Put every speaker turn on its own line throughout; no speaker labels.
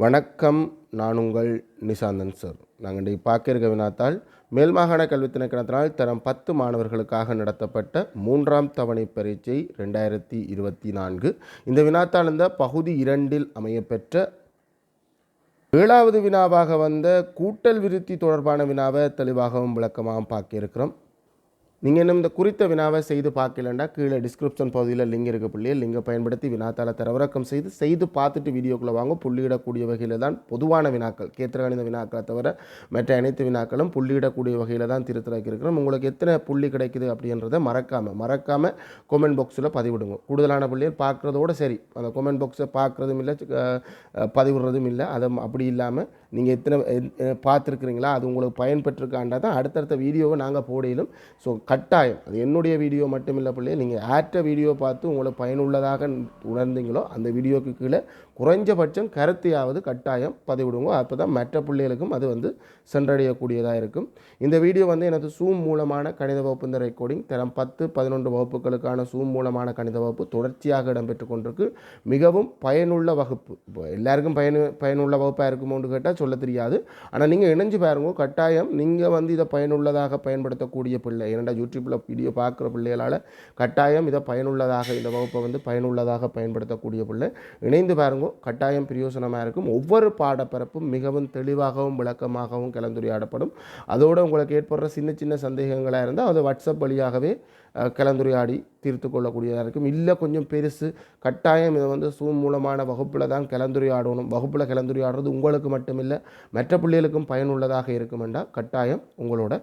வணக்கம் நான் உங்கள் நிசாந்தன் சார் நாங்கள் இன்றைக்கு பார்க்க இருக்க வினாத்தால் மேல் மாகாண கல்வி திணைக்கணத்தினால் தரம் பத்து மாணவர்களுக்காக நடத்தப்பட்ட மூன்றாம் தவணை பரீட்சை ரெண்டாயிரத்தி இருபத்தி நான்கு. இந்த வினாத்தால் இந்த பகுதி இரண்டில் அமையப்பெற்ற ஏழாவது வினாவாக வந்த கூட்டல் விருத்தி தொடர்பான வினாவை தெளிவாகவும் விளக்கமாகவும் பார்க்க இருக்கிறோம். நீங்கள் இன்னும் இந்த குறித்த வினாவை செய்து பார்க்கலண்டா? கீழே டிஸ்கிரிப்ஷன் பகுதியில் லிங்க் இருக்க பிள்ளையே. லிங்கை பயன்படுத்தி வினாத்தாள தரவிறக்கம் செய்து செய்து பார்த்துட்டு வீடியோக்குள்ளே வாங்க. புள்ளியிடக்கூடிய வகையில் தான் பொதுவான வினாக்கள். கேத்திரகணித வினாக்களை தவிர மற்ற அனைத்து வினாக்களும் புள்ளியிடக்கூடிய வகையில் தான் திருத்தலாக்கி இருக்கிறோம் உங்களுக்கு எத்தனை புள்ளி கிடைக்குது அப்படின்றத மறக்காமல் மறக்காமல் கொமெண்ட் பாக்ஸில் பதிவிடுங்க. கூடுதலான பிள்ளைகள் பார்க்குறதோட சரி. அந்த கொமெண்ட் பாக்ஸை பார்க்குறதும் இல்லை பதிவிடுறதும் இல்லை. அதை அப்படி இல்லாமல் நீங்கள் எத்தனை எத்- பார்த்துருக்குறீங்களா? அது உங்களுக்கு பயன்பெற்றிருக்காண்டா தான் அடுத்தடுத்த வீடியோவை நாங்கள் போடையிலும். ஸோ கட்டாயம். அது என்னுடைய வீடியோ மட்டுமில்லை பிள்ளையே நீங்கள் ஆற்ற வீடியோ பார்த்து உங்களுக்கு பயனுள்ளதாக உணர்ந்தீங்களோ அந்த வீடியோக்கு கீழே குறைஞ்சபட்சம் கருத்தையாவது கட்டாயம் பதிவிடுங்க. அப்போ தான் மற்ற பிள்ளைகளுக்கும் அது வந்து சென்றடையக்கூடியதாக இருக்கும். இந்த வீடியோ வந்து எனது சூம் மூலமான கணித வகுப்பு இந்த ரெக்கார்டிங் தரம் பத்து பதினொன்று வகுப்புகளுக்கான சூம் மூலமான கணித வகுப்பு தொடர்ச்சியாக இடம்பெற்று கொண்டிருக்கு. மிகவும் பயனுள்ள வகுப்பு. இப்போ எல்லாருக்கும் பயனு பயனுள்ள வகுப்பாக இருக்குமோன்னு கேட்டால் சொல்ல தெரியாது. ஆனால் நீங்கள் இணைஞ்சு பாருங்க. கட்டாயம் நீங்கள் வந்து இதை பயனுள்ளதாக பயன்படுத்தக்கூடிய பிள்ளை ஏன்னா யூடியூப்பில் வீடியோ பார்க்குற பிள்ளைகளால் கட்டாயம் இதை பயனுள்ளதாக இந்த வகுப்பை வந்து பயனுள்ளதாக பயன்படுத்தக்கூடிய பிள்ளை இணைந்து பாருங்க. கட்டாயம் பிரயோசனமாக இருக்கும். ஒவ்வொரு பாடப்பரப்பும் மிகவும் தெளிவாகவும் விளக்கமாகவும் கலந்துரையாடப்படும். அதோடு உங்களுக்கு ஏற்படுற சின்ன சின்ன சந்தேகங்களாக இருந்தால் அதை வாட்ஸ்அப் வழியாகவே கலந்துரையாடி தீர்த்து கொள்ளக்கூடியதாக இருக்கும். இல்லை கொஞ்சம் பெருசு கட்டாயம் இதை வந்து சூம் மூலமான வகுப்பில் தான் கலந்துரையாடணும். வகுப்பில் கலந்துரையாடுறது உங்களுக்கு மட்டுமில்லை மற்ற பிள்ளைகளுக்கும் பயனுள்ளதாக இருக்குமெண்டா கட்டாயம் உங்களோட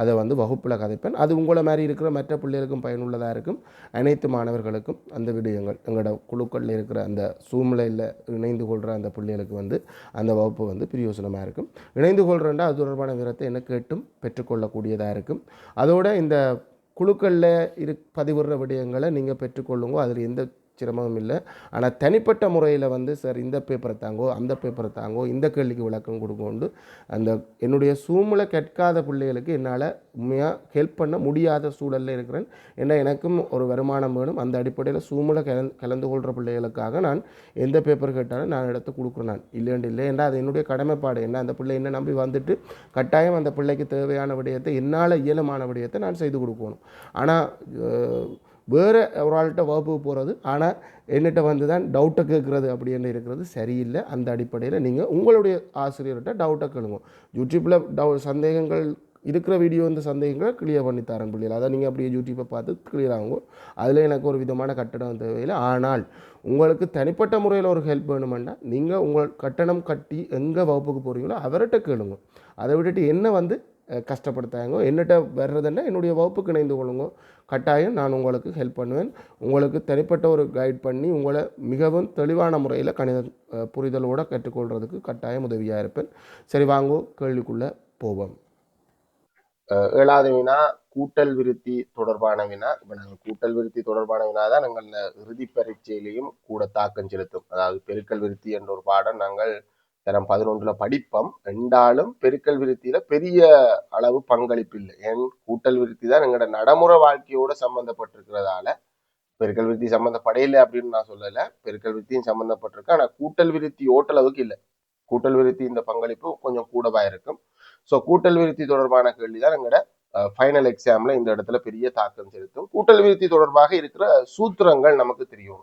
அதை வந்து வகுப்பில் கதைப்பேன். அது உங்களை மாதிரி இருக்கிற மற்ற பிள்ளைகளுக்கும் பயனுள்ளதாக இருக்கும். அனைத்து மாணவர்களுக்கும் அந்த விடயங்கள் எங்களோட குழுக்களில் இருக்கிற அந்த சூழ்நிலையில் இணைந்து கொள்கிற அந்த பிள்ளைகளுக்கு வந்து அந்த வகுப்பு வந்து பிரயோசனமாக இருக்கும். இணைந்து கொள்கிறேன்டா அது தொடர்பான விவரத்தை என்ன கேட்டும் பெற்றுக்கொள்ளக்கூடியதாக இருக்கும். அதோட இந்த குழுக்களில் இரு பதிவிடுற விடயங்களை நீங்கள் பெற்றுக்கொள்ளுங்க அதில் எந்த சிரமமும் இல்லை. ஆனால் தனிப்பட்ட முறையில் வந்து சார் இந்த பேப்பரை தாங்கோ அந்த பேப்பரை தாங்கோ இந்த கேள்விக்கு விளக்கம் கொடுக்கோண்டு அந்த என்னுடைய சூழ்நிலை கேட்காத பிள்ளைகளுக்கு என்னால் உண்மையாக ஹெல்ப் பண்ண முடியாத சூழலில் இருக்கிறேன். ஏன்னா எனக்கும் ஒரு வருமானம் வேணும். அந்த அடிப்படையில் சூழ்நிலை கலந்து கலந்து கொள்கிற பிள்ளைகளுக்காக நான் எந்த பேப்பர் கேட்டாலும் நான் எடுத்து கொடுக்குறேன் நான். இல்லைன்னு இல்லை. ஏன்னா அது என்னுடைய கடமைப்பாடு. என்ன அந்த பிள்ளை என்ன நம்பி வந்துட்டு கட்டாயம் அந்த பிள்ளைக்கு தேவையான விடயத்தை என்னால் இயலமான விடயத்தை நான் செய்து கொடுக்கணும். ஆனால் வேறு ஒரு ஆள்கிட்ட வகுப்புக்கு போகிறது ஆனால் என்னிட்ட வந்து தான் டவுட்டை கேட்குறது அப்படின்னு இருக்கிறது சரியில்லை. அந்த அடிப்படையில் நீங்கள் உங்களுடைய ஆசிரியர்கிட்ட டவுட்டை கேளுங்க. யூடியூப்பில் டவு சந்தேகங்கள் இருக்கிற வீடியோ இந்த சந்தேகங்களை கிளியர் பண்ணி தரேன் பிள்ளைகள். அதை நீங்கள் அப்படியே யூடியூப்பை பார்த்து கிளியர் ஆகும் அதில் எனக்கு ஒரு விதமான கட்டணம் தேவையில்லை. ஆனால் உங்களுக்கு தனிப்பட்ட முறையில் ஒரு ஹெல்ப் வேணுமெண்டா நீங்கள் உங்கள் கட்டணம் கட்டி எங்கே வகுப்புக்கு போகிறீங்களோ அவர்கிட்ட கேளுங்க. அதை விட்டுட்டு என்ன வந்து கஷ்டப்படுத்தாங்க. என்னட்ட வர்றதுன்னா என்னுடைய வகுப்புக்கு இணைந்து கொள்ளுங்க. கட்டாயம் நான் உங்களுக்கு ஹெல்ப் பண்ணுவேன். உங்களுக்கு தனிப்பட்ட ஒரு கைட் பண்ணி உங்களை மிகவும் தெளிவான முறையில் கணித புரிதலோடு கற்றுக்கொள்கிறதுக்கு கட்டாயம் உதவியாக இருப்பேன். சரி வாங்கோ கேள்விக்குள்ளே போவோம். ஏழாவது வினா கூட்டல் விருத்தி தொடர்பான வினா இப்போ நாங்கள் கூட்டல் விருத்தி தொடர்பான வினா தான் நாங்கள் இந்த இறுதி பரீட்சையிலையும் கூட தாக்கம் செலுத்தும். அதாவது பெருக்கல் விருத்தி என்ற ஒரு பாடம் நாங்கள் தரம் பதினொன்றில் படிப்போம் ரெண்டாலும் பெருக்கல் விருத்தியில பெரிய அளவு பங்களிப்பு இல்லை. ஏன்? கூட்டல் விருத்தி தான் எங்களோட நடைமுறை வாழ்க்கையோட சம்பந்தப்பட்டிருக்கிறதால. பெருக்கல் விருத்தி சம்பந்தப்படையில அப்படின்னு நான் சொல்லலை. பெருக்கல் விருத்தியும் சம்பந்தப்பட்டிருக்கு. ஆனால் கூட்டல் விருத்தி ஓட்டளவுக்கு இல்லை. கூட்டல் விருத்தி இந்த பங்களிப்பு கொஞ்சம் கூடவா இருக்கும். ஸோ கூட்டல் விருத்தி தொடர்பான கேள்வி தான் எங்களோட ஃபைனல் எக்ஸாம்ல இந்த இடத்துல பெரிய தாக்கம் செலுத்தும். கூட்டல் விருத்தி தொடர்பாக இருக்கிற சூத்திரங்கள் நமக்கு தெரியும்.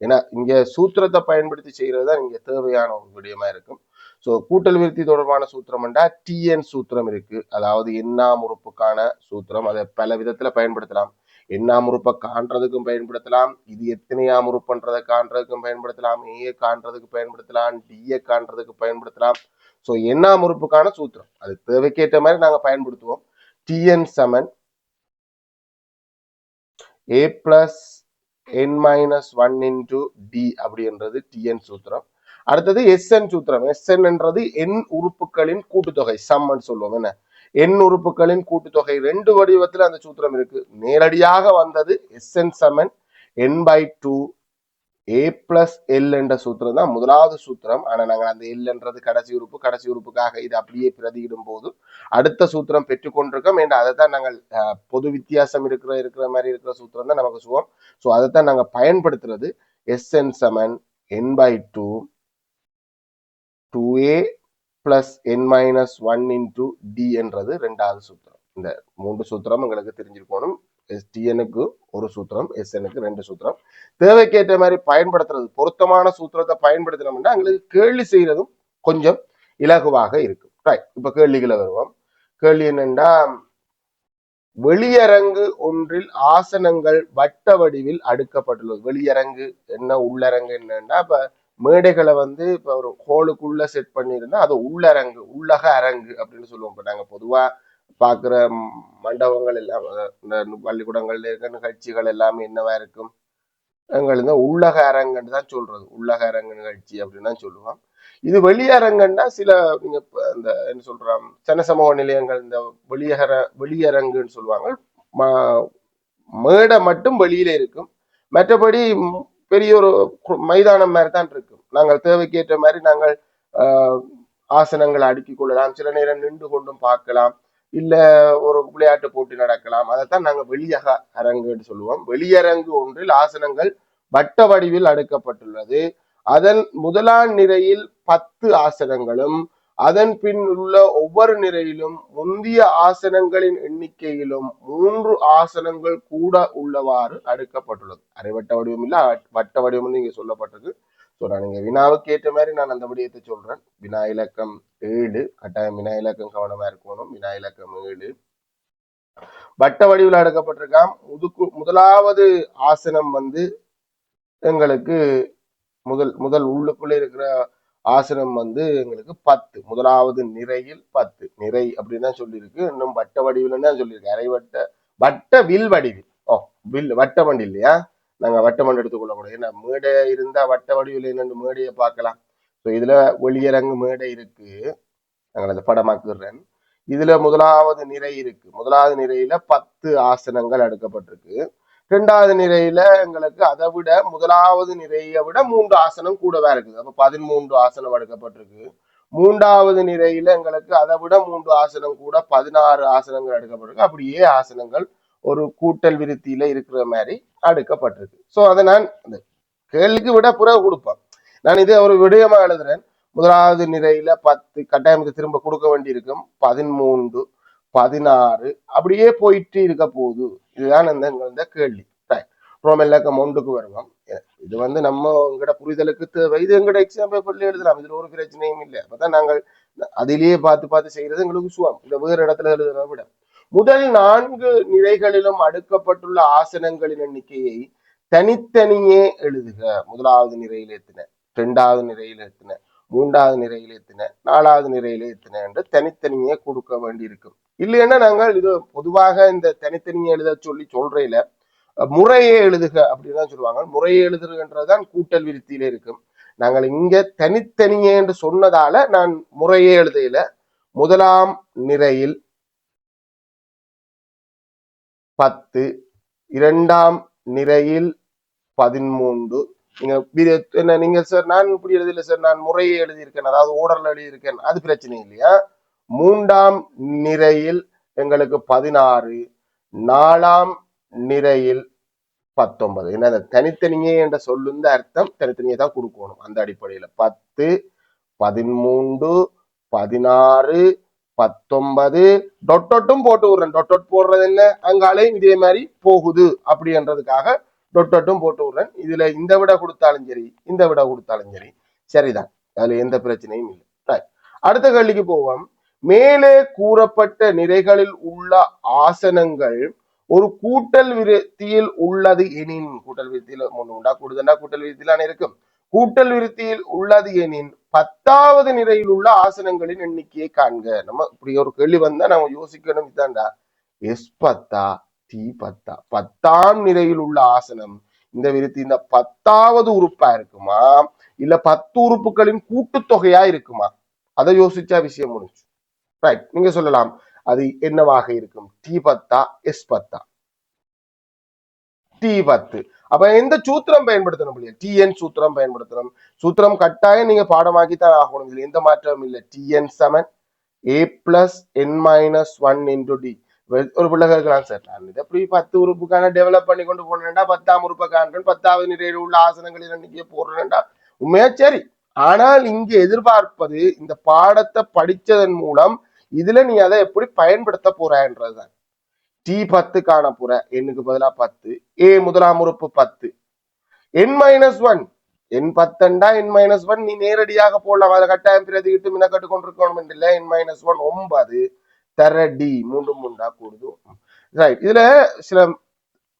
ஏன்னா இங்க சூத்திரத்தை பயன்படுத்தி செய்கிறது தான் இங்க தேவையான ஒரு விடயமா இருக்கும். ஸோ கூட்டல் விருத்தி தொடர்பான சூத்திரம்ண்டா டிஎன் சூத்திரம் இருக்கு. அதாவது எண்ணாம் உறுப்புக்கான சூத்திரம். அதை பல விதத்துல பயன்படுத்தலாம். எண்ணாம் உறுப்பை காண்றதுக்கும் பயன்படுத்தலாம். இது எத்தனையாம் உறுப்புன்றதை காண்றதுக்கும் பயன்படுத்தலாம். ஏ காண்றதுக்கு பயன்படுத்தலாம். டிஏ காண்றதுக்கு பயன்படுத்தலாம். ஸோ எண்ணாம் உறுப்புக்கான சூத்திரம். அது தேவைக்கேற்ற மாதிரி நாங்க பயன்படுத்துவோம். TN Saman A plus N minus one into D அப்படின்றது டிஎன் சூத்திரம். அடுத்தது எஸ்என் சூத்திரம். எஸ்என் என்றது என் உறுப்புகளின் கூட்டுத்தொகை சம்மன் சொல்லுவோம். என்ன? எண் உறுப்புகளின் கூட்டுத்தொகை ரெண்டு வடிவத்தில் அந்த சூத்திரம் இருக்கு. நேரடியாக வந்தது SN Saman N by two A plus L என்ற சூத்திரம் தான் முதலாவது சூத்திரம். ஆனால் நாங்கள் அந்த எல்ன்றது கடைசி உறுப்பு கடைசி உறுப்புக்காக இது அப்படியே பிரதியிடும் போது அடுத்த சூத்திரம் பெற்றுக்கொண்டிருக்கோம் என்று அதை தான் நாங்கள் பொது வித்தியாசம் இருக்கிற இருக்கிற மாதிரி இருக்கிற சூத்திரம் தான் நமக்கு சுகம். ஸோ அதை தான் நாங்கள் பயன்படுத்துறது SN semen N by two A plus N minus one into D என்றது ரெண்டாவது சூத்திரம். இந்த மூன்று சூத்திரம் உங்களுக்கு தெரிஞ்சிருக்கணும். எஸ் டிஎனுக்கு ஒரு சூத்திரம் எஸ்எனுக்கு ரெண்டு சூத்திரம். தேவைக்கேற்ற மாதிரி பயன்படுத்துறது பொருத்தமான சூத்திரத்தை பயன்படுத்தினோம்னா எங்களுக்கு கேள்வி செய்யறதும் கொஞ்சம் இலகுவாக இருக்கும். ரைட் இப்ப கேள்விகளை வருவோம். கேள்வி என்னென்னா வெளியரங்கு ஒன்றில் ஆசனங்கள் வட்ட வடிவில் அடுக்கப்பட்டுள்ளது. வெளியரங்கு என்ன உள்ளரங்கு என்னன்னா இப்ப மேடைகளை வந்து இப்ப ஒரு ஹோலுக்குள்ள செட் பண்ணியிருந்தா அது உள்ளரங்கு உள்ளக அரங்கு அப்படின்னு சொல்லுவோம். இப்ப நாங்க பொதுவா பார்க்குற மண்டபங்கள் எல்லாம் இந்த பள்ளிக்கூடங்கள்ல இருக்க நிகழ்ச்சிகள் எல்லாமே என்னவா இருக்கும்? எங்களுக்கு உள்ளக அரங்குன்னு தான் சொல்றது. உள்ளக அரங்கு நிகழ்ச்சி அப்படின்னு தான் சொல்லுவோம். இது வெளியரங்குன்னா சில நீங்க இந்த என்ன சொல்றோம் சனசமூக நிலையங்கள் இந்த வெளியகர வெளியரங்குன்னு சொல்லுவாங்க. மேடை மட்டும் வெளியில இருக்கும். மற்றபடி பெரிய ஒரு மைதானம் மாதிரி தான் இருக்கும். நாங்கள் தேவைக்கேற்ற மாதிரி நாங்கள் ஆஹ், ஆசனங்களை அடுக்கிக் கொள்ளலாம். சில நேரம் நின்று கொண்டும் பார்க்கலாம். இல்லை ஒரு விளையாட்டு போட்டி நடக்கலாம். அதைத்தான் நாங்க வெளியக அரங்குன்னு சொல்லுவோம். வெளியரங்கு ஒன்றில் ஆசனங்கள் வட்ட வடிவில் அடுக்கப்பட்டுள்ளது. அதன் முதலாம் நிறையில் பத்து ஆசனங்களும் அதன் பின் உள்ள ஒவ்வொரு நிறையிலும் முந்திய ஆசனங்களின் எண்ணிக்கையிலும் மூன்று ஆசனங்கள் கூட உள்ளவாறு அடுக்கப்பட்டுள்ளது. அரை வட்ட வடிவம் இல்ல வட்ட வடிவம்னு இங்க சொல்லப்பட்டது ஸோ நான் வினாவுக்கு ஏற்ற மாதிரி நான் அந்த விடயத்தை சொல்றேன். வினா இலக்கம் ஏழு. கட்டாயம் வினா இலக்கம் கவனமா இருக்கணும். வினா இலக்கம் ஏழு. வட்ட வடிவில் அடுக்கப்பட்டிருக்காம். முதுக்கு முதலாவது ஆசனம் வந்து எங்களுக்கு முதல் முதல் உள்ளுக்குள்ள இருக்கிற ஆசனம் வந்து எங்களுக்கு பத்து. முதலாவது நிறையில் பத்து. நிறை அப்படின்னு தான் சொல்லியிருக்கு. இன்னும் வட்ட வடிவில் தான் சொல்லியிருக்கு. அரைவட்ட வட்ட வில் வடிவில். ஓ வில் வட்ட வண்டி இல்லையா? நாங்க வட்ட எடுத்துக்கொள்ளக்கூடாது ஏன்னா மேடை இருந்தா வட்ட வடிவில் என்னென்று மேடையை பார்க்கலாம். ஸோ இதுல வெளியரங்கு மேடை இருக்கு. நாங்கள் அந்த படமாக்குறேன். இதுல முதலாவது நிறை இருக்கு. முதலாவது நிரையில பத்து ஆசனங்கள் அடுக்கப்பட்டிருக்கு. ரெண்டாவது நிறையில எங்களுக்கு அதை விட முதலாவது நிறையை விட மூன்று ஆசனம் கூடவே இருக்குது. அப்போ பதிமூன்று ஆசனம் அடுக்கப்பட்டிருக்கு. மூன்றாவது நிறையில எங்களுக்கு அதை விட மூன்று ஆசனம் கூட பதினாறு ஆசனங்கள் எடுக்கப்பட்டிருக்கு அப்படியே ஆசனங்கள் ஒரு கூட்டல் விருத்தியில இருக்கிற மாதிரி அடுக்கப்பட்டிருக்கு. சோ அதை நான் அந்த கேள்விக்கு விட புறவு கொடுப்பேன். நான் இதை ஒரு விடயமா எழுதுறேன். முதலாவது நிறையில பத்து கட்டாயம் திரும்ப கொடுக்க வேண்டியிருக்கும். பதிமூன்று பதினாறு அப்படியே போயிட்டு இருக்க போகுது இதுதான் இந்த இந்த கேள்வி. Right. ரோமெல்லக்கம் ஒன்றுக்கு வருவோம். இது வந்து நம்ம எங்கட புரிதலுக்கு தேவை. இது எங்கட எக்ஸாம் பேப்பர்ல எழுதலாம். இதுல ஒரு பிரச்சனையும் இல்லை. அப்பதான் நாங்கள் அதிலேயே பார்த்து பார்த்து செய்யறது எங்களுக்கு சுவம் இந்த வேறு இடத்துல எழுதுறத விட. முதல் நான்கு நிலைகளிலும் அடுக்கப்பட்டுள்ள ஆசனங்களின் எண்ணிக்கையை தனித்தனியே எழுதுக. முதலாவது நிலையில் ஏத்தின ரெண்டாவது நிலையில் ஏத்தின மூன்றாவது நிலையில் ஏத்தின நாலாவது நிலையில ஏத்தின என்று தனித்தனியே கொடுக்க வேண்டியிருக்கும். இல்லைன்னா நாங்கள் இது பொதுவாக இந்த தனித்தனியே எழுத சொல்லி சொல்றையில முறையே எழுதுக அப்படின்னு தான் சொல்லுவாங்க. முறையே எழுதுகிறதுன்றதுதான் கூட்டல் விருத்தியில இருக்கும். நாங்கள் இங்க தனித்தனியே என்று சொன்னதால நான் முறையே எழுதையில முதலாம் நிறையில் பத்து இரண்டாம் நிறையில் பதிமூன்று. நீங்க என்ன நீங்க சார் நான் இப்படி எழுதல சார் நான் முறையை எழுதியிருக்கேன் அதாவது ஓடர்ல எழுதியிருக்கேன் அது பிரச்சனை இல்லையா? மூன்றாம் நிறையில் எங்களுக்கு பதினாறு நாலாம் நிறையில் பத்தொன்பது. என்ன அந்த தனித்தனியே என்ற சொல்லுந்த அர்த்தம் தனித்தனியே தான் கொடுக்கணும் அந்த அடிப்படையில. பத்து பதிமூன்று பதினாறு பத்தொன்பது டொட்டொட்டும் போட்டு விடுறேன். டொட்டொட் போடுறது என்ன? அங்காலையும் இதே மாதிரி போகுது. அப்படின்றதுக்காக டொட்டொட்டும் போட்டு விடுறேன். இதுல இந்த விட கொடுத்தாலும் சரி இந்த விட கொடுத்தாலும் சரி. சரிதான். அதுல எந்த பிரச்சனையும் இல்லை. அடுத்த கேள்விக்கு போவோம். மேலே கூறப்பட்ட நிறைகளில் உள்ள ஆசனங்கள் ஒரு கூட்டல் விருத்தியில் உள்ளது எனின் கூட்டல் விருத்தியில ஒண்ணு உண்டா? கூடுதண்டா? கூட்டல் விருத்தியிலான இருக்கும். கூட்டல் விருத்தியில் உள்ளது எனின் பத்தாவது நிலையில் உள்ள ஆசனங்களின் எண்ணிக்கையை காண்க. நம்ம இப்படி ஒரு கேள்வி வந்தா நம்ம யோசிக்கணும் இதாண்டா. எஸ் பத்தா தி பத்தா? பத்தாம் நிலையில் உள்ள ஆசனம் இந்த விருத்தி இந்த பத்தாவது உறுப்பா இருக்குமா? இல்ல பத்து உறுப்புகளின் கூட்டுத்தொகையா இருக்குமா? அதை யோசிச்சா விஷயம் முடிஞ்சு ரைட் நீங்க சொல்லலாம். அது என்னவாக இருக்கும்? டி பத்தா எஸ் பத்தா? டி பத்து. அப்ப எந்த சூத்திரம் பயன்படுத்தணும் இல்லையா டிஎன் சூத்திரம் பயன்படுத்தணும். சூத்திரம் கட்டாயம் நீங்க பாடமாக்கித்தான் ஆகணும். இதுல எந்த மாற்றமும் இல்லை. TN seven A plus N minus one into D ஒரு பிள்ளை கேட்கலாம் சார் நான் இதை எப்படி பத்து உறுப்புக்கான டெவலப் பண்ணி கொண்டு போனேன்டா. பத்தாம் உறுப்பை காண்றேன் பத்தாவது நிறையில் உள்ள ஆசனங்களில் எண்ணிக்கையை போடுறேன்டா. உண்மையா? சரி. ஆனால் இங்கு எதிர்பார்ப்பது இந்த பாடத்தை படிச்சதன் மூலம் இதுல நீ அதை எப்படி பயன்படுத்த போறன்றதுதான் டி பத்து காணப்புற எண்ணுக்கு பதிலா பத்து. ஏ முதலாம் உறுப்பு பத்து. என் மைனஸ் ஒன் என் பத்தண்டா என் மைனஸ் ஒன் நீ நேரடியாக போடலாம். அதை கட்டாயம் பிரதிகிட்டு மினக்கட்டு கொண்டிருக்கணும் இல்லை. என் மைனஸ் ஒன் ஒன்பது. தர டி மூன்று மூன்றா கூடுது ரைட் இதுல சில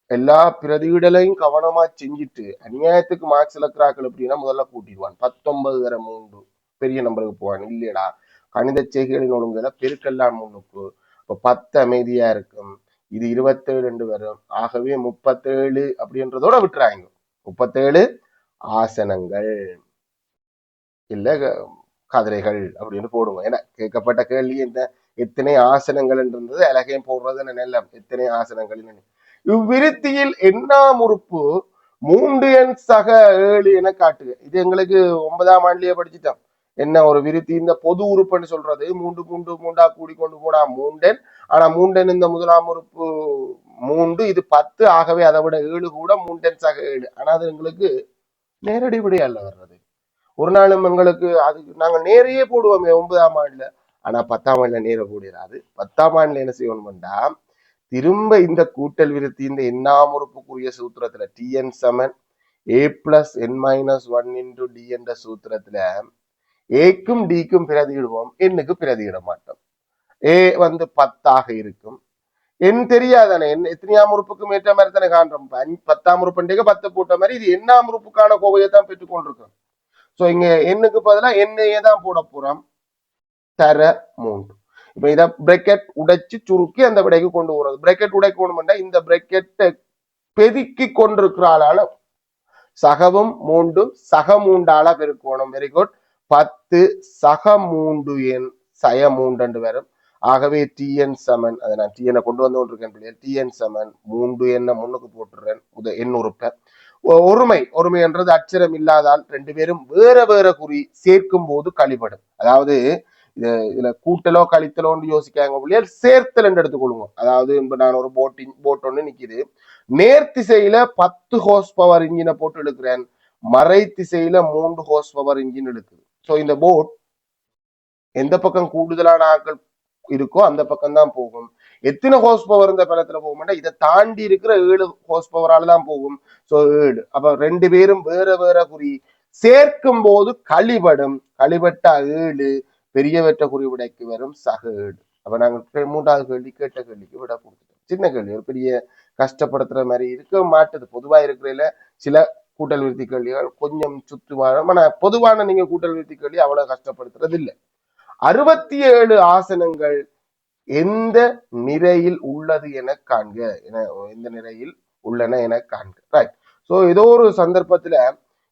எல்லா பிரதியிடலையும் கவனமா செஞ்சுட்டு அநியாயத்துக்கு மார்க்ஸ் இலக்கிறாக்கள் எப்படின்னா முதல்ல கூட்டிடுவான். பத்தொன்பது தர மூன்று. பெரிய நம்பருக்கு போவான். இல்லையடா. கணித செய்கைகளின் ஒழுங்குல பெருக்கெல்லாம் முன்னுக்கு. இப்போ பத்து அமைதியா இருக்கும். இது இருபத்தேழு ரெண்டு வரும். ஆகவே முப்பத்தேழு அப்படின்றதோட விட்டுறாங்க முப்பத்தேழு ஆசனங்கள். இல்ல கதிரைகள் அப்படின்னு போடுவோம் ஏன்னா கேட்கப்பட்ட கேள்வி என்ன எத்தனை ஆசனங்கள் என்றது அழகையும் போடுறது நல்ல எத்தனை ஆசனங்கள் இவ்விருத்தியில் எண்ணாம் உறுப்பு மூன்று எண் சக ஏழு என காட்டுக. இது எங்களுக்கு ஒன்பதாம் ஆண்டுலயே படிச்சுட்டோம். என்ன ஒரு விருத்தி? இந்த பொது உறுப்புன்னு சொல்றது மூன்று மூன்று மூண்டா கூடி கொண்டு போனா மூண்டெண் ஆனா மூண்டன் இந்த முதலாம் உறுப்பு மூன்று இது பத்து ஆகவே அதை விட ஏழு கூட மூண்டன் சக ஏழு. ஆனா அது எங்களுக்கு நேரடி விடையல்ல வர்றது. ஒரு நாளும் எங்களுக்கு அது நாங்கள் நேரையே போடுவோமே ஒன்பதாம் ஆண்டுல. ஆனா பத்தாம் ஆண்டுல நேர போடிடாது பத்தாம் ஆண்டுல என்ன செய்யணும்டா திரும்ப இந்த கூட்டல் விருத்தி இந்த எண்ணாம் உறுப்புக்குரிய சூத்திரத்துல TN Saman A plus N minus one into D என்ற சூத்திரத்துல ஏக்கும் டிக்கும் பிரதியிடுவோம் எண்ணுக்கு பிரதியிட மாட்டோம். ஏ வந்து பத்தாக இருக்கும். என் தெரியாதானே? என் எத்தனையாம் உறுப்புக்கும் ஏற்ற மாதிரி தானே காண்றோம். அஞ்சு- பத்தாம் உறுப்புண்டிக பத்து போட்ட மாதிரி இது எண்ணாம் உறுப்புக்கான கோவையை தான் பெற்றுக்கொண்டிருக்கோம். சோ இங்க எண்ணுக்கு பதிலா எண்ணையே தான் போட போறோம். தர மூன்று. இப்ப இத பிரக்கெட் உடைச்சு சுருக்கி அந்த விடைக்கு கொண்டு போறது. பிரக்கெட் உடைக்கணும்னா இந்த பிரக்கெட்டை பெருக்கி கொண்டிருக்கிறாளால சகவும் மூண்டும் சக மூண்டால பெருக்கணும். வெரி குட் பத்து சக மூன்று எண் சய மூன்று வரும். ஆகவே டிஎன் சமன். அதை நான் டிஎனை கொண்டு வந்து கொண்டிருக்கேன் பிள்ளைகள் டிஎன் சமன். மூன்று எண்ணை முன்னுக்கு போட்டுறேன் உத எண் உறுப்பை. ஒருமை. ஒருமை என்றது அச்சரம் இல்லாதால் ரெண்டு பேரும் வேற வேற குறி சேர்க்கும் போது கழிபடும். அதாவது இது இதுல கூட்டலோ கழித்தலோன்னு யோசிக்காங்க பிள்ளைகள் சேர்த்தல் என்று எடுத்துக்கொள்ளுங்க. அதாவது நான் ஒரு போட்டிங் போட் ஒன்று நிக்குது. நேர்த்திசையில பத்து ஹோஸ் பவர் இன்ஜினை போட்டு எடுக்கிறேன் மறை திசையில மூன்று ஹோஸ் பவர் இன்ஜின் எடுக்குது ஸோ இந்த போட் எந்த பக்கம் கூடுதலான ஆட்கள் இருக்கோ அந்த பக்கம் தான் போகும். எத்தனை ஹோஸ் பவர் இந்த படத்துல போக இதை தாண்டி இருக்கிற ஏழு ஹோஸ் பவரால தான் போகும். ஸோ ஏழு. அப்ப ரெண்டு பேரும் வேற வேற குறி. சேர்க்கும் போது கழிபடும். களிபட்ட ஏழு. பெரிய குறி விடைக்கு வரும் சக ஏழு. அப்ப நாங்க மூன்றாவது கேள்வி கேட்ட கேள்விக்கு விட கொடுத்துட்டோம். சின்ன கேள்வி. ஒரு பெரிய கஷ்டப்படுத்துற மாதிரி இருக்க மாட்டுது. பொதுவா இருக்கிறதுல சில கூட்டல் விருத்தி கேள்விகள் கொஞ்சம் சுற்றுவான ஆனா பொதுவான நீங்க கூட்டல் விருத்தி கேள்வி அவ்வளவு கஷ்டப்படுத்துறது இல்லை அறுபத்தி ஏழு ஆசனங்கள் எந்த நிறையில் உள்ளது என காண்க. என எந்த நிறையில் உள்ளன என காண்க. ரைட் சோ ஏதோ ஒரு சந்தர்ப்பத்துல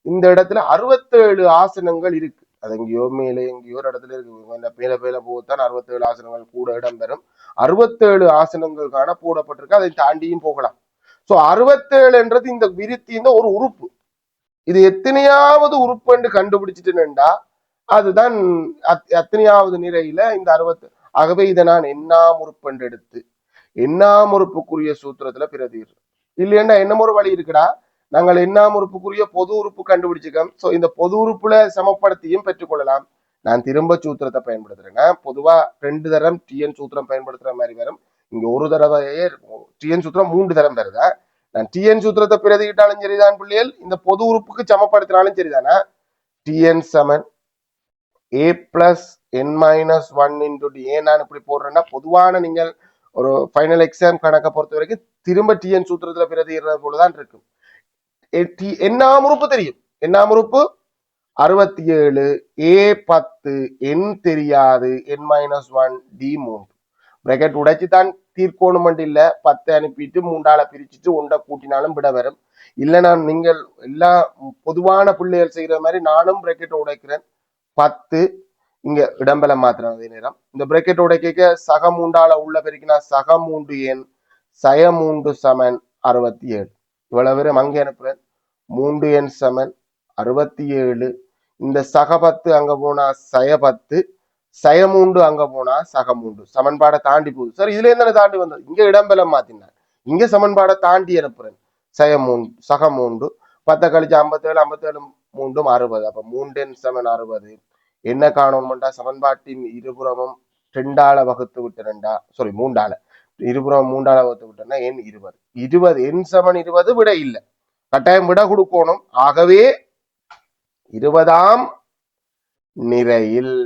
இந்த இடத்துல அறுபத்தேழு ஆசனங்கள் இருக்கு. அது எங்கேயோ மேலே எங்கேயோ ஒரு இடத்துல இருக்கு. பேல பேல போகத்தான் அறுபத்தேழு ஆசனங்கள் கூட இடம் பெறும். அறுபத்தேழு ஆசனங்கள் காண போடப்பட்டிருக்கு. அதை தாண்டியும் போகலாம். சோ அறுபத்தேழுன்றது இந்த விருத்தியின் ஒரு உறுப்பு. இது எத்தனையாவது உறுப்பு என்று அதுதான் அத்- எத்தனையாவது நிலையில இந்த அறுபத்து ஆகவே இதை நான் எண்ணாம் உறுப்பண்டு எடுத்து எண்ணாம் உறுப்புக்குரிய சூத்திரத்துல பிரதிர். இல்லையண்டா என்ன ஒரு வழி இருக்குடா. நாங்கள் எண்ணாம் உறுப்புக்குரிய பொது உறுப்பு கண்டுபிடிச்சிக்கோம் ஸோ இந்த பொது உறுப்புல சமப்படுத்தியும் பெற்றுக்கொள்ளலாம். நான் திரும்ப சூத்திரத்தை பயன்படுத்துறேன்னா பொதுவா ரெண்டு தரம் டிஎன் சூத்திரம் பயன்படுத்துற மாதிரி வரும். இங்க ஒரு தடவையே டிஎன் சூத்திரம் மூன்று தரம் வருதா நான் டிஎன் சூத்திரத்தை பிரதியிட்டாலும் சரிதான் பிள்ளைகள். இந்த பொது உறுப்புக்கு சமப்படுத்தினாலும் சரிதானா? TN Saman. A plus N minus one into D ஏன் நான் இப்படி போடுறேன்னா பொதுவான நீங்கள் ஒரு ஃபைனல் எக்ஸாம் கணக்கை பொறுத்த வரைக்கும் திரும்ப டிஎன் சூத்திரத்துல பிரதிடுறது போலதான் இருக்கும். எ- டி- உறுப்பு தெரியும். என்னாம் உறுப்பு அறுபத்தி ஏழு ஏ பத்து. என் தெரியாது. என் மைனஸ் ஒன் டி மூன்று. பிரக்கெட் உடைச்சு தான் தீர்க்கணும் இல்ல. பத்து அனுப்பிட்டு மூன்றால பிரிச்சுட்டு ஒன்றை கூட்டினாலும் விட வரும். இல்லைனா நான் நீங்கள் எல்லா பொதுவான பிள்ளைகள் செய்யற மாதிரி நானும் பிரக்கெட் உடைக்கிறேன். பத்து இங்க இடம்பெல மாத்திரம் அதே நேரம். இந்த பிரக்கெட் உடைக்க சக மூண்டால உள்ள பெருக்கினா சக மூன்று எண் சய மூன்று சமன் அறுபத்தி ஏழு. இவ்வளவு பேரும் அங்கே அனுப்புறேன். மூன்று எண் சமன் அறுபத்தி ஏழு. இந்த சக பத்து அங்க போனா சய பத்து. சயம் உண்டு அங்க போனா சகம் உண்டு சமன்பாடை தாண்டி போகுது. சார் இதுல இருந்து தாண்டி வந்தது. இங்க இடம்பெலம் மாத்தினார். இங்க சமன்பாடை தாண்டி அனுப்புறேன். சயம் உண்டு சகம் உண்டு பத்தை கழிச்சு ஐம்பத்தேழு ஐம்பத்தேழு மூன்றும் அறுபது. அப்ப மூன்றெண் சமன் அறுபது. என்ன காணணும்டா சமன்பாட்டின் இருபுறமும் ரெண்டால வகுத்து விட்டு ரெண்டா? சாரி மூண்டால இருபுறம் மூண்டால வகுத்து விட்டோம்னா எண் இருபது. இருபது எண் சமன் இருபது விட இல்லை. கட்டாயம் விட கொடுக்கணும். ஆகவே இருபதாம் நிறையில்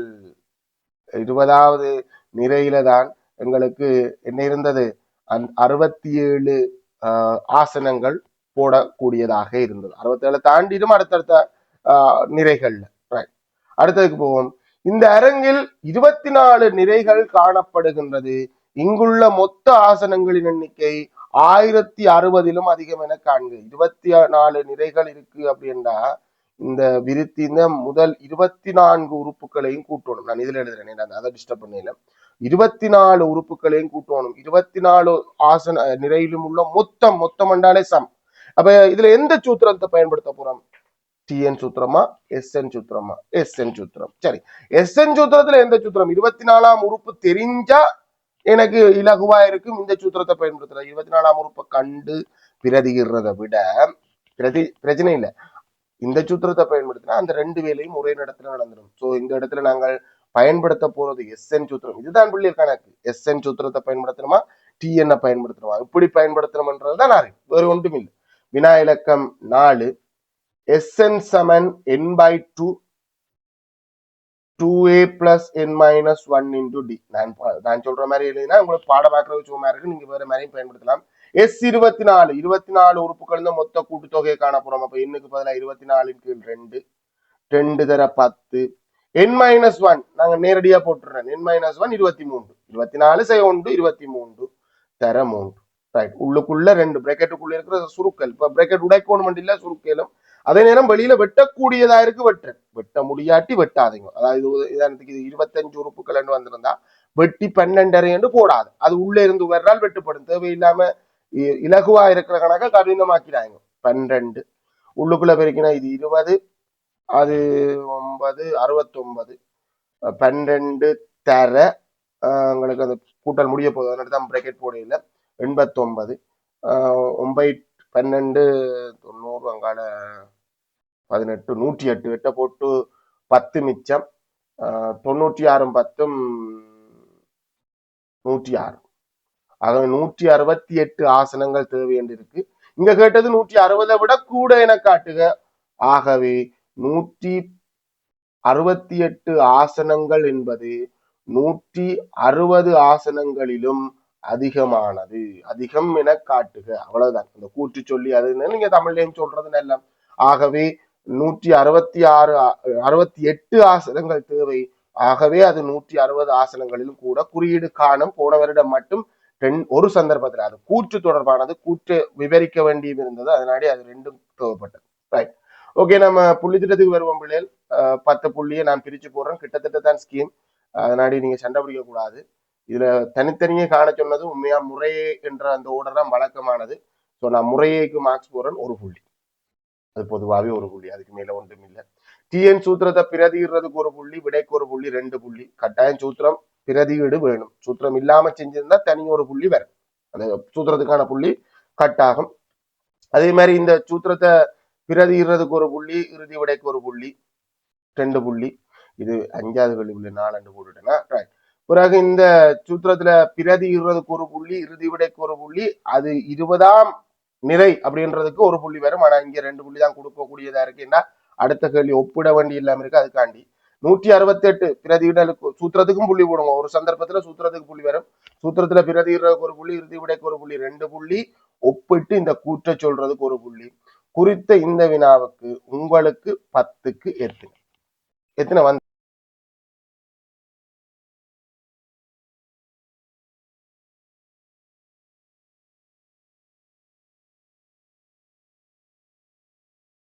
இருபதாவது நிறையில தான் எங்களுக்கு என்ன இருந்தது? அந் அறுபத்தி ஏழு ஆஹ், ஆசனங்கள் போடக்கூடியதாக இருந்தது. அறுபத்தி ஏழு தாண்டிடும் அடுத்தடுத்த ஆஹ், நிறைகள்ல ரைட் அடுத்ததுக்கு போவோம். இந்த அரங்கில் இருபத்தி நாலு நிறைகள் காணப்படுகின்றது. இங்குள்ள மொத்த ஆசனங்களின் எண்ணிக்கை ஆயிரத்தி அறுபதிலும் அதிகம் என காண்க. இருபத்தி நாலு நிறைகள் இருக்கு அப்படின்னா இந்த விருத்தின முதல் இருபத்தி நான்கு உறுப்புகளையும் கூட்டணும். நான் இதுல எழுதுறேன் நான் அதை டிஸ்டர்ப் பண்ணல. இருபத்தி நாலு உறுப்புகளையும் கூட்டணும். இருபத்தி நாலு ஆசன நிறையிலும் உள்ள மொத்தம் மொத்தம் என்றாலே சம். அப்ப இதுல எந்த சூத்திரத்தை பயன்படுத்த போறோம்? டிஎன் சூத்திரமா? எஸ்என் சூத்திரமா? எஸ்என் சூத்திரம். சரி. எஸ்என் சூத்திரத்துல எந்த சூத்திரம்? இருபத்தி நாலாம் உறுப்பு தெரிஞ்சா எனக்கு இலகுவா இருக்கும். இந்த சூத்திரத்தை பயன்படுத்துறேன். இருபத்தி நாலாம் உறுப்பை கண்டு பிரதிகிறத விட பிரதி பிரச்சனை இல்லை. இந்த சூத்திரத்தை பயன்படுத்தினா அந்த ரெண்டு வேலையும் ஒரே இடத்துல நடந்துடும் சோ இந்த இடத்துல நாங்கள் பயன்படுத்த போறது எஸ்என் சூத்திரம். இதுதான் பிள்ளைய கணக்கு. எஸ்என் சூத்திரத்தை பயன்படுத்தணுமா? டிஎன் பயன்படுத்தணுமா? இப்படி பயன்படுத்தணும்ன்றது தான் அறிவு. வேறு ஒன்றும் இல்லை வினா இலக்கம் நாலு. SN Saman N by two two A plus N minus one into D நான் நான் சொல்ற மாதிரி எழுதினா உங்களுக்கு பாடமாக்குறது சும்மா இருக்கு. நீங்க வேற மாதிரியும் பயன்படுத்தலாம். எஸ் இருபத்தி நாலு இருபத்தி நாலு உறுப்புகள் தான் மொத்த கூட்டுத்தொகையை காண போறோம். அப்ப எண்ணுக்கு பதிலா இருபத்தி நாலின் கீழ் ரெண்டு ரெண்டு தர பத்து. என் மைனஸ் ஒன் நாங்க நேரடியா போட்டுறேன் என் மைனஸ் ஒன் இருபத்தி மூன்று. இருபத்தி நாலு செய்ய ஒன்று இருபத்தி மூன்று தர மூன்று. ரைட் உள்ளுக்குள்ள ரெண்டு. பிரேக்கெட்டுக்குள்ள இருக்கிற சுருக்கல். இப்ப பிரேக்கெட் உடைக்கணும் இல்ல சுருக்கலும். அதே நேரம் வெளியில வெட்டக்கூடியதா இருக்கு வெட்ட வெட்ட முடியாட்டி வெட்டாதீங்க. அதாவது உதாரணத்துக்கு இது இருபத்தஞ்சு உறுப்புகள் வந்திருந்தா வெட்டி பன்னெண்டரை என்று போடாது. அது உள்ளே இருந்து வர்றால் வெட்டுப்படும். தேவையில்லாம இலகுவா இருக்கிற கணக்கை கடினமாக்கிறாங்க பன்னிரெண்டு. உள்ளுக்குள்ள பெருக்கினா இது இருபது. அது ஒன்பது அறுபத்தொன்பது. பன்னிரெண்டு தர எங்களுக்கு உங்களுக்கு அந்த கூட்டல் முடிய போகுது. அதனால தான் பிரேக்கெட் போடையில எண்பத்தொன்பது. ஒம்பை ஒன்பது பன்னெண்டு தொண்ணூறு அங்கால பதினெட்டு நூற்றி எட்டு எட்டை போட்டு பத்து மிச்சம். தொண்ணூற்றி ஆறும் பத்தும் நூற்றி ஆறு. ஆகவே நூற்றி அறுபத்தி எட்டு ஆசனங்கள் தேவை என்று இருக்கு. இங்க கேட்டது நூற்றி அறுபதை விட கூட என காட்டுக. ஆகவே நூற்றி அறுபத்தி எட்டு ஆசனங்கள் என்பது நூற்றி அறுபது ஆசனங்களிலும் அதிகமானது. அதிகம் என காட்டுக. அவ்வளவுதான். இந்த கூற்று சொல்லி அது நீங்க தமிழ்லையும் சொல்றது நல்ல ஆகவே நூற்றி அறுபத்தி ஆறு அறுபத்தி எட்டு ஆசனங்கள் தேவை. ஆகவே அது நூற்றி அறுபது ஆசனங்களிலும் கூட குறியீடு காணும். போன வருடம் மட்டும் ரெண் ஒரு சந்தர்ப்பத்தில். அது கூற்று தொடர்பானது கூற்று விவரிக்க வேண்டியது இருந்தது அதனாடி அது ரெண்டும் தேவைப்பட்டது. ரைட் ஓகே நம்ம புள்ளி திட்டத்துக்கு வருவோம் பிள்ளைகள். பத்து புள்ளியை நான் பிரிச்சு போடுறேன். கிட்டத்தட்ட தான் ஸ்கீம் அதனாடி நீங்க சண்டை பிடிக்கக்கூடாது. இதில் இதுல தனித்தனியே காண சொன்னது உண்மையா முறையே என்ற அந்த ஓர்டர் தான் வழக்கமானது. ஸோ நான் முறையேக்கு மார்க்ஸ் போடுறேன். ஒரு புள்ளி. அது பொதுவாகவே ஒரு புள்ளி. அதுக்கு மேல ஒன்றும் இல்லை. டிஎன் சூத்திரத்தை பிரதியிடுறதுக்கு ஒரு புள்ளி விடைக்கு ஒரு புள்ளி ரெண்டு புள்ளி. கட்டாயம் சூத்திரம். பிரதியீடு வேணும். சூத்திரம் இல்லாம செஞ்சிருந்தா தனி ஒரு புள்ளி வரும். அந்த சூத்திரத்துக்கான புள்ளி கட் ஆகும் அதே மாதிரி இந்த சூத்திரத்தை பிரதியிடுறதுக்கு ஒரு புள்ளி இறுதி விடைக்கு ஒரு புள்ளி ரெண்டு புள்ளி. இது அஞ்சாவது வெள்ளி புள்ளி நாலு போட்டுட்டேன்னா ரைட் பிறகு இந்த சூத்திரத்துல பிரதியிடுறதுக்கு ஒரு புள்ளி இறுதி விடைக்கு ஒரு புள்ளி அது இருபதாம் நிறை அப்படின்றதுக்கு ஒரு புள்ளி வரும். ஆனா இங்க ரெண்டு புள்ளி தான் கொடுக்கக்கூடியதா இருக்குன்னா அடுத்த கேள்வி ஒப்பிட வேண்டி இல்லாம இருக்கு. அதுக்காண்டி நூற்றி அறுபத்தி எட்டு பிரதியிடலுக்கு சூத்திரத்துக்கும் புள்ளி போடுங்க. ஒரு சந்தர்ப்பத்துல சூத்திரத்துக்கு புள்ளி வரும். சூத்திரத்துல பிரதியிடுறதுக்கு ஒரு புள்ளி இறுதி விடைக்கு ஒரு புள்ளி ரெண்டு புள்ளி ஒப்பிட்டு இந்த கூற்ற சொல்றதுக்கு ஒரு புள்ளி. குறித்த இந்த வினாவுக்கு உங்களுக்கு பத்துக்கு எத்தனை? எத்தனை வந்து